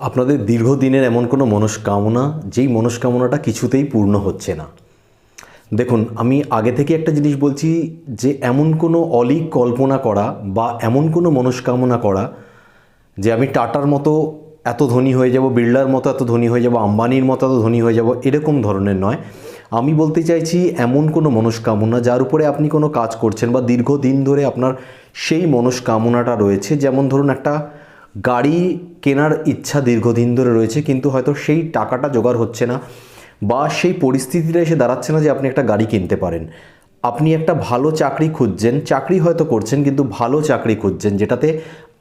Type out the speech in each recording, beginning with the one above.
আপনাদের দীর্ঘদিনের এমন কোনো মনস্কামনা, যেই মনস্কামনাটা কিছুতেই পূর্ণ হচ্ছে না। দেখুন, আমি আগে থেকে একটা জিনিস বলছি যে, এমন কোনো অলিক কল্পনা করা বা এমন কোনো মনস্কামনা করা যে, আমি টাটার মতো এত ধনী হয়ে যাব, বিড়লার মতো এত ধনী হয়ে যাব, আম্বানির মতো এত ধনী হয়ে যাব, এরকম ধরনের নয়। আমি বলতে চাইছি এমন কোনো মনস্কামনা যার উপরে আপনি কোনো কাজ করছেন বা দীর্ঘদিন ধরে আপনার সেই মনস্কামনাটা রয়েছে। যেমন ধরুন একটা গাড়ি কেনার ইচ্ছা দীর্ঘদিন ধরে রয়েছে, কিন্তু হয়তো সেই টাকাটা জোগাড় হচ্ছে না বা সেই পরিস্থিতিটা এসে দাঁড়াচ্ছে না যে আপনি একটা গাড়ি কিনতে পারেন। আপনি একটা ভালো চাকরি খুঁজছেন, চাকরি হয়তো করছেন, কিন্তু ভালো চাকরি খুঁজছেন, যেটাতে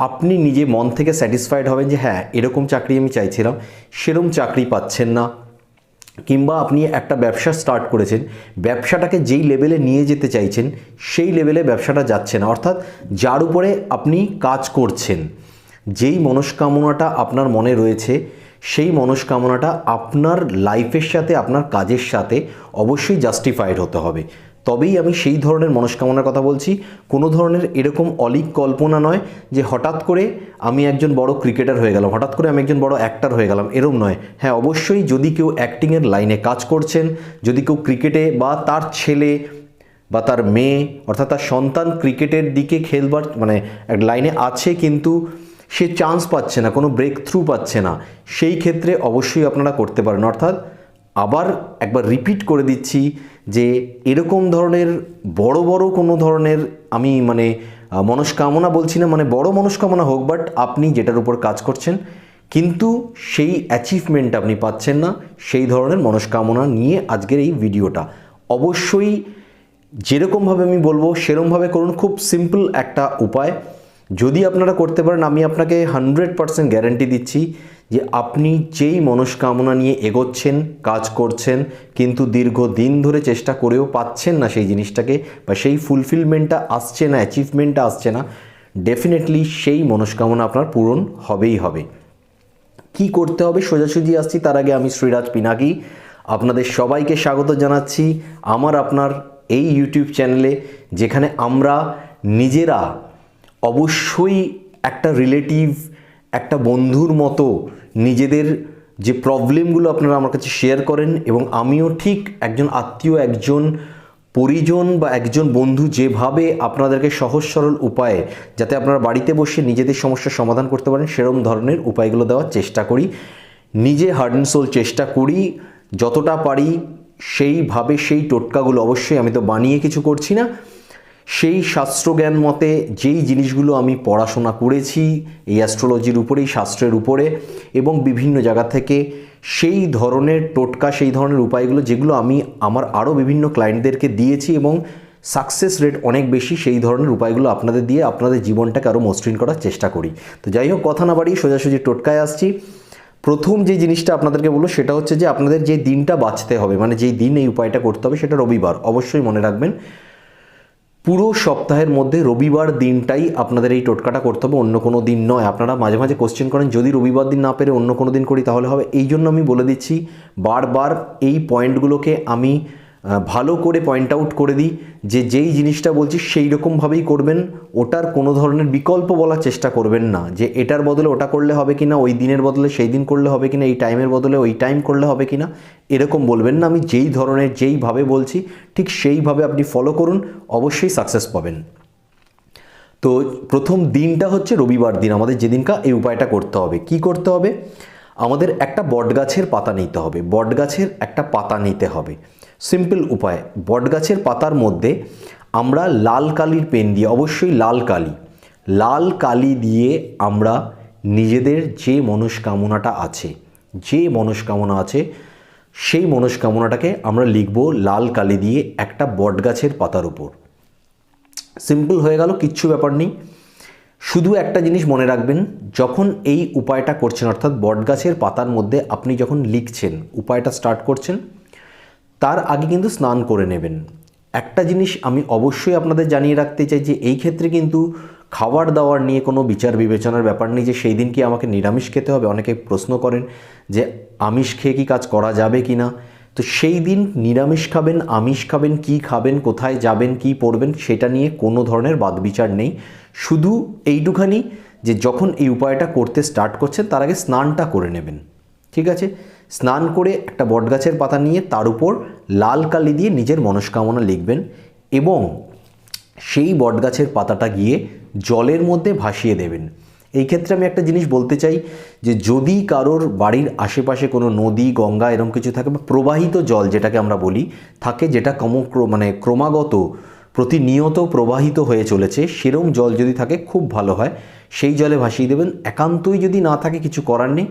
আপনি নিজে মন থেকে স্যাটিসফাইড হবেন যে হ্যাঁ এরকম চাকরি আমি চাইছিলাম সেরকম চাকরি পাচ্ছেন না। কিংবা আপনি একটা ব্যবসা স্টার্ট করেছেন, ব্যবসাটাকে যেই লেভেলে নিয়ে যেতে চাইছেন, সেই লেভেলে ব্যবসাটা যাচ্ছে না। অর্থাৎ যার উপরে আপনি কাজ করছেন যেই মনস্কামনাটা আপনার মনে রয়েছে, সেই মনস্কামনাটা আপনার লাইফের সাথে, আপনার কাজের সাথে অবশ্যই জাস্টিফাইড হতে হবে। তবেই আমি সেই ধরনের মনস্কামনার কথা বলছি। কোনো ধরনের এরকম অলিক কল্পনা নয় যে হঠাৎ করে আমি একজন বড় ক্রিকেটার হয়ে গেলাম, হঠাৎ করে আমি একজন বড় অ্যাক্টার হয়ে গেলাম, এরম নয়। হ্যাঁ অবশ্যই যদি কেউ অ্যাক্টিংয়ের লাইনে কাজ করছেন, যদি কেউ ক্রিকেটে বা তার ছেলে বা তার মেয়ে, অর্থাৎ তার সন্তান ক্রিকেটের দিকে খেলবার মানে এক লাইনে আছে কিন্তু সে চান্স পাচ্ছে না, কোনো ব্রেক থ্রু পাচ্ছে না। সেই ক্ষেত্রে অবশ্যই আপনারা করতে পারেন। অর্থাৎ আবার একবার রিপিট করে দিচ্ছি যে এরকম ধরনের বড় বড় কোনো ধরনের আমি মানে মনস্কামনা বলছি না মানে বড় মনস্কামনা হোক বাট আপনি যেটার উপর কাজ করছেন, কিন্তু সেই অ্যাচিভমেন্ট আপনি পাচ্ছেন না, সেই ধরনের মনস্কামনা নিয়ে আজকের এই ভিডিওটা। অবশ্যই যেরকমভাবে আমি বলব সেরকমভাবে করুন। খুব সিম্পল একটা উপায়। যদি আপনারা করতে পারেন, আমি আপনাকে হান্ড্রেড পারসেন্ট গ্যারেন্টি দিচ্ছি যে আপনি যেই মনস্কামনা নিয়ে এগোচ্ছেন, কাজ করছেন, কিন্তু দীর্ঘ দিন ধরে চেষ্টা করেও পাচ্ছেন না সেই জিনিসটাকে বা সেই ফুলফিলমেন্টটা আসছে না অ্যাচিভমেন্টটা আসছে না ডেফিনেটলি সেই মনস্কামনা আপনার পূরণ হবেই হবে। কি করতে হবে? সোজাসুজি আসছি। তার আগে আমি শ্রীরাজ পিনাকি। আপনাদের সবাইকে স্বাগত জানাচ্ছি। আমার আপনার এই ইউটিউব চ্যানেলে যেখানে আমরা নিজেরা অবশ্যই একটা রিলেটিভ একটা বন্ধুর মতো নিজেদের যে প্রবলেমগুলো আপনারা আমার কাছে শেয়ার করেন এবং আমিও ঠিক একজন আত্মীয়, একজন পরিজন বা একজন বন্ধু যেভাবে আপনাদেরকে সহজ সরল উপায়ে যাতে আপনারা বাড়িতে বসে নিজেদের সমস্যার সমাধান করতে পারেন সেরকম ধরনের উপায়গুলো দেওয়ার চেষ্টা করি। নিজে হার্ড অ্যান্ড সোল চেষ্টা করি, যতটা পারি সেইভাবে সেই টোটকাগুলো অবশ্যই আমি তো বানিয়ে কিছু করছি না। সেই শাস্ত্রজ্ঞান মতে যেই জিনিসগুলো আমি পড়াশোনা করেছি, এই অ্যাস্ট্রোলজির উপরে, এই শাস্ত্রের উপরে এবং বিভিন্ন জায়গা থেকে সেই ধরনের টোটকা, সেই ধরনের উপায়গুলো যেগুলো আমি আমার আরও বিভিন্ন ক্লায়েন্টদেরকে দিয়েছি এবং সাকসেস রেট অনেক বেশি, সেই ধরনের উপায়গুলো আপনাদের দিয়ে আপনাদের জীবনটাকে আরও মসৃণ করার চেষ্টা করি। তো যাই হোক, কথা না বাড়িয়ে সোজাসুজি টোটকায় আসছি। প্রথম যে জিনিসটা আপনাদেরকে বলব সেটা হচ্ছে যে আপনাদের যে দিনটা বাঁচতে হবে মানে যেই দিন এই উপায়টা করতে হবে সেটা রবিবার, অবশ্যই মনে রাখবেন। পুরো সপ্তাহের মধ্যে রবিবার দিনটাই আপনাদের এই টোটকাটা করতে হবে, অন্য কোনো দিন নয়। আপনারা মাঝে মাঝে কোশ্চেন করেন, যদি রবিবার দিন না পেরে অন্য কোনো দিন করি তাহলে হবে। এই জন্য আমি বলে দিচ্ছি, বারবার এই পয়েন্টগুলোকে আমি ভালো করে পয়েন্ট আউট করে দিই যে যেই জিনিসটা বলছি সেই রকমভাবেই করবেন। ওটার কোনো ধরনের বিকল্প বলার চেষ্টা করবেন না যে এটার বদলে ওটা করলে হবে কি না ওই দিনের বদলে সেই দিন করলে হবে কি না এই টাইমের বদলে ওই টাইম করলে হবে কি না এরকম বলবেন না। আমি যেই ধরনের যেইভাবে বলছি, ঠিক সেইভাবে আপনি ফলো করুন, অবশ্যই সাকসেস পাবেন। তো প্রথম দিনটা হচ্ছে রবিবার দিন, আমাদের যেদিনকা এই উপায়টা করতে হবে। কি করতে হবে? আমাদের একটা বটগাছের পাতা নিতে হবে। বটগাছের একটা পাতা নিতে হবে। সিম্পল উপায়, বটগাছের পাতার মধ্যে আমরা লাল কালির পেন দিয়ে, অবশ্যই লাল কালি। লাল কালি দিয়ে আমরা নিজেদের যে মনস্কামনাটা আছে, যে মনস্কামনা আছে, সেই মনস্কামনাটাকে আমরা লিখব লাল কালি দিয়ে একটা বটগাছের পাতার উপর। সিম্পল হয়ে গেল, কিচ্ছু ব্যাপার নেই। শুধু একটা জিনিস মনে রাখবেন, যখন এই উপায়টা করছেন, অর্থাৎ বটগাছের পাতার মধ্যে আপনি যখন লিখছেন, উপায়টা স্টার্ট করছেন তার আগে কিন্তু স্নান করে নেবেন। একটা জিনিস আমি অবশ্যই আপনাদের জানিয়ে রাখতে চাই যে এই ক্ষেত্রে কিন্তু খাবার দাবার নিয়ে কোনো বিচার বিবেচনার ব্যাপার নেই যে সেই দিন কি আমাকে নিরামিষ খেতে হবে। অনেকে প্রশ্ন করেন যে আমিষ খেয়ে কি কাজ করা যাবে কি না? তো সেই দিন নিরামিষ খাবেন, আমিষ খাবেন, কি খাবেন, কোথায় যাবেন, কি পড়বেন সেটা নিয়ে কোনো ধরনের বাদবিচার নেই। শুধু এইটুখানি যে যখন এই উপায়টা করতে স্টার্ট করছেন তার আগে স্নানটা করে নেবেন। ঠিক আছে? স্নান করে একটা বটগাছের পাতা নিয়ে তার উপর লাল কালি দিয়ে নিজের মনস্কামনা লিখবেন এবং সেই বটগাছের পাতাটা গিয়ে জলের মধ্যে ভাসিয়ে দেবেন। এই ক্ষেত্রে আমি একটা জিনিস বলতে চাই যে যদি কারোর বাড়ির আশেপাশে কোনো নদী, গঙ্গা এরকম কিছু থাকে বা প্রবাহিত জল যেটাকে আমরা বলি, থাকে যেটা ক্রম মানে ক্রমাগত প্রতিনিয়ত প্রবাহিত হয়ে চলেছে, সেরম জল যদি থাকে খুব ভালো হয়, সেই জলে ভাসিয়ে দেবেন। একান্তই যদি না থাকে কিছু করার নেই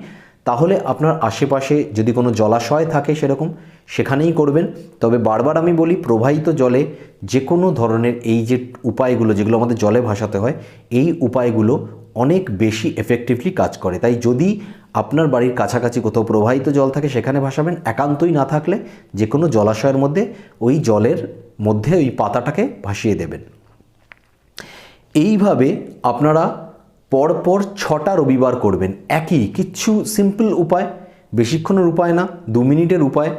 তাহলে আপনার আশেপাশে যদি কোনো জলাশয় থাকে সেরকম, সেখানেই করবেন। তবে বারবার আমি বলি, প্রবাহিত জলে যে কোনো ধরনের এই যে উপায়গুলো, যেগুলো আমাদের জলে ভাসাতে হয়, এই উপায়গুলো অনেক বেশি এফেক্টিভলি কাজ করে। তাই যদি আপনার বাড়ির কাছাকাছি কোথাও প্রবাহিত জল থাকে, সেখানে ভাসাবেন। একান্তই না থাকলে যে কোনো জলাশয়ের মধ্যে ওই জলের মধ্যে ওই পাতাটাকে ভাসিয়ে দেবেন। এইভাবে আপনারা পরপর ছটা রবিবার করবেন। একই, কিচ্ছু সিম্পল উপায়, বেশিক্ষণের উপায় না, দু মিনিটের উপায়।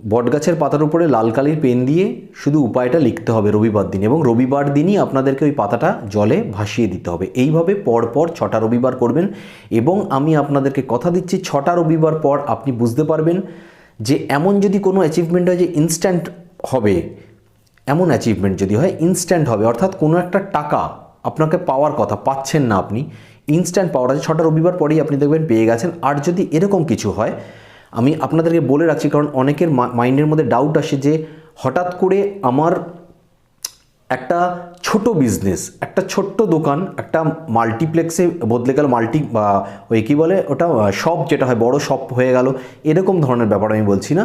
বটগাছের পাতার উপরে লাল কালির পেন দিয়ে শুধু উপায়টা লিখতে হবে রবিবার দিন এবং রবিবার দিনই আপনাদেরকে ওই পাতাটা জলে ভাসিয়ে দিতে হবে। এইভাবে পরপর ছটা রবিবার করবেন এবং আমি আপনাদেরকে কথা দিচ্ছি ছটা রবিবার পর আপনি বুঝতে পারবেন যে এমন যদি কোনো অ্যাচিভমেন্ট হয় যে ইনস্ট্যান্ট হবে, এমন অ্যাচিভমেন্ট যদি হয় ইনস্ট্যান্ট হবে। অর্থাৎ কোনো একটা টাকা আপনাকে পাওয়ার কথা, পাচ্ছেন না আপনি ইনস্ট্যান্ট পাওয়ার আছে। ছটা রবিবার পরেই আপনি দেখবেন পেয়ে গেছেন। আর যদি এরকম কিছু হয়, আমি আপনাদেরকে বলে রাখছি, কারণ অনেকের মাইন্ডের মধ্যে ডাউট আসে যে, হঠাৎ করে আমার একটা ছোট বিজনেস একটা ছোট্ট দোকান, একটা মাল্টিপ্লেক্সে বদলে গেল মাল্টি ওই কী বলে ওটা শপ যেটা হয়, বড় শপ হয়ে গেল, এরকম ধরনের ব্যাপার আমি বলছি না।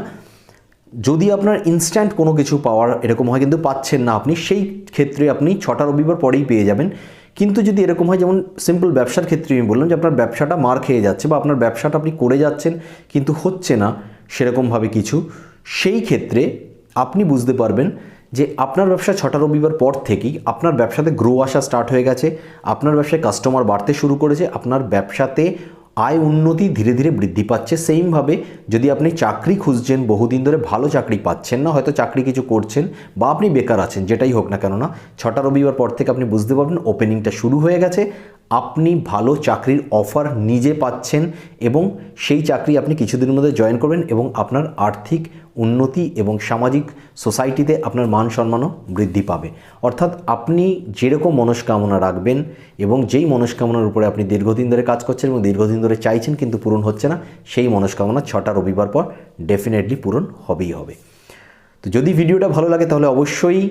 যদি আপনার ইনস্ট্যান্ট কোনো কিছু পাওয়ার এরকম হয় কিন্তু পাচ্ছেন না আপনি, সেই ক্ষেত্রে আপনি ছটা রবিবার পরেই পেয়ে যাবেন। কিন্তু যদি এরকম হয়, যেমন সিম্পল ব্যবসার ক্ষেত্রে আমি বললাম যে আপনার ব্যবসাটা মার খেয়ে যাচ্ছে বা আপনার ব্যবসাটা আপনি করে যাচ্ছেন কিন্তু হচ্ছে না সেরকমভাবে কিছু, সেই ক্ষেত্রে আপনি বুঝতে পারবেন যে আপনার ব্যবসা ছটা রবিবার পর থেকেই আপনার ব্যবসাতে গ্রো আসা স্টার্ট হয়ে গেছে, আপনার ব্যবসায় কাস্টমার বাড়তে শুরু করেছে, আপনার ব্যবসাতে আয় উন্নতি ধীরে ধীরে বৃদ্ধি পাচ্ছে সেইমভাবে যদি আপনি চাকরি খুঁজছেন, বহুদিন ধরে ভালো চাকরি পাচ্ছেন না, হয়তো চাকরি কিছু করছেন বা আপনি বেকার আছেন, যেটাই হোক না কেননা, ছটা রবিবার পর থেকে আপনি বুঝতে পারবেন ওপেনিংটা শুরু হয়ে গেছে। আপনি ভালো চাকরির অফার নিজে পাচ্ছেন এবং সেই চাকরি আপনি কিছুদিনের মধ্যে জয়েন করবেন এবং আপনার আর্থিক উন্নতি এবং সামাজিক সোসাইটিতে আপনার মান সম্মানও বৃদ্ধি পাবে। অর্থাৎ আপনি যেরকম মনস্কামনা রাখবেন এবং যেই মনস্কামনার উপরে আপনি দীর্ঘদিন ধরে কাজ করছেন এবং দীর্ঘদিন ধরে চাইছেন কিন্তু পূরণ হচ্ছে না, সেই মনস্কামনা ছটা রবিবার পর ডেফিনেটলি পূরণ হবেই হবে। তো যদি ভিডিওটা ভালো লাগে তাহলে অবশ্যই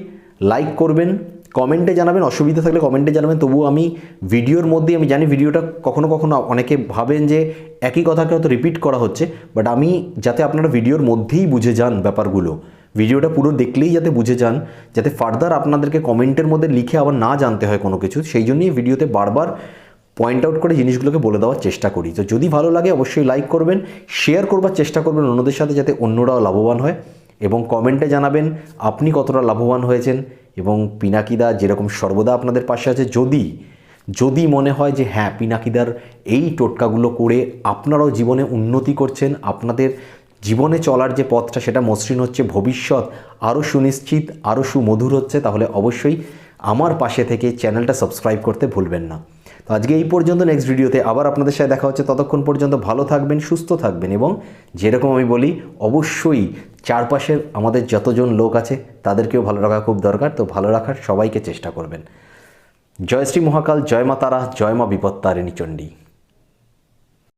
লাইক করবেন কমেন্টে জানাবেন, অসুবিধা থাকলে কমেন্টে জানাবেন। তবুও আমি ভিডিওর মধ্যেই, আমি জানি ভিডিওটা কখনো কখনো অনেকে ভাবেন যে একই কথাকে হয়তো রিপিট করা হচ্ছে বাট আমি যাতে আপনারা ভিডিওর মধ্যেই বুঝে যান ব্যাপারগুলো, ভিডিওটা পুরো দেখলেই যাতে বুঝে যান, যাতে ফার্দার আপনাদেরকে কমেন্টের মধ্যে লিখে আবার না জানতে হয় কোনো কিছু, সেই জন্যই ভিডিওতে বারবার পয়েন্ট আউট করে জিনিসগুলোকে বলে দেওয়ার চেষ্টা করি। তো যদি ভালো লাগে, অবশ্যই লাইক করবেন শেয়ার করবার চেষ্টা করবেন অন্যদের সাথে, যাতে অন্যরাও লাভবান হয়, এবং কমেন্টে জানাবেন, আপনি কতটা লাভবান হয়েছেন এবং পিনাকিদা যেরকম সর্বদা আপনাদের পাশে আছে, যদি যদি মনে হয় যে হ্যাঁ পিনাকিদার এই টোটকাগুলো করে আপনারাও জীবনে উন্নতি করছেন, আপনাদের জীবনে চলার যে পথটা সেটা মসৃণ হচ্ছে, ভবিষ্যৎ আরও সুনিশ্চিত, আরও সুমধুর হচ্ছে, তাহলে অবশ্যই আমার পাশে থেকে চ্যানেলটা সাবস্ক্রাইব করতে ভুলবেন না। তো আজকে এই পর্যন্ত নেক্সট ভিডিওতে আবার আপনাদের সাথে দেখা হচ্ছে। ততক্ষণ পর্যন্ত ভালো থাকবেন, সুস্থ থাকবেন এবং যেরকম আমি বলি, অবশ্যই চারপাশের আমাদের যতজন লোক আছে, তাদেরকেও ভালো রাখা খুব দরকার। তো ভালো রাখার সবাইকে চেষ্টা করবেন। জয় শ্রী মহাকাল, জয় মা তারা, জয় মা বিপত্তারিণী চণ্ডী।